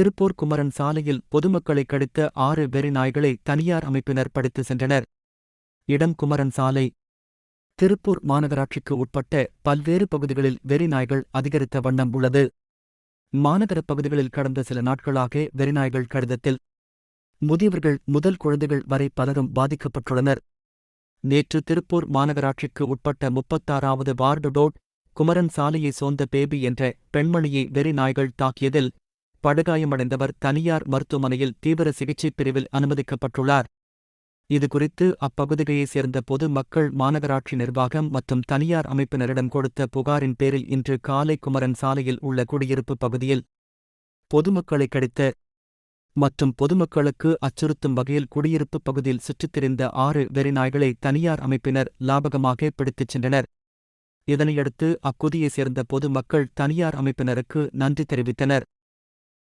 திருப்பூர் குமரன் சாலையில் பொதுமக்களை கடித்த ஆறு வெறி நாய்களை தனியார் அமைப்பினர் படித்து சென்றனர். இடம் குமரன் சாலை. திருப்பூர் மாநகராட்சிக்கு உட்பட்ட பல்வேறு பகுதிகளில் வெறி நாய்கள் அதிகரித்த வண்ணம் உள்ளது. மாநகரப் பகுதிகளில் கடந்த சில நாட்களாக வெறிநாய்கள் கடிதத்தில் முதியவர்கள் முதல் குழந்தைகள் வரை பலரும் பாதிக்கப்பட்டுள்ளனர். நேற்று திருப்பூர் மாநகராட்சிக்கு உட்பட்ட முப்பத்தாறாவது வார்டு டோட் குமரன் சாலையை சோர்ந்த பேபி என்ற பெண்மணியை வெறி நாய்கள் தாக்கியதில் படுகாயமடைந்தவர் தனியார் மருத்துவமனையில் தீவிர சிகிச்சை பிரிவில் அனுமதிக்கப்பட்டுள்ளார். இதுகுறித்து அப்பகுதியைச் சேர்ந்த பொது மக்கள் மாநகராட்சி நிர்வாகம் மற்றும் தனியார் அமைப்பினரிடம் கொடுத்த புகாரின் பேரில் இன்று காலை குமரன் சாலையில் உள்ள குடியிருப்பு பகுதியில் பொதுமக்களை கடித்த மற்றும் பொதுமக்களுக்கு அச்சுறுத்தும் வகையில் குடியிருப்பு பகுதியில் சுற்றித் திரிந்த ஆறு வெறிநாய்களை தனியார் அமைப்பினர் லாபகமாக பிடித்துச் சென்றனர். இதனையடுத்து அக்குதியைச் சேர்ந்த பொது மக்கள் தனியார் அமைப்பினருக்கு நன்றி தெரிவித்தனர்.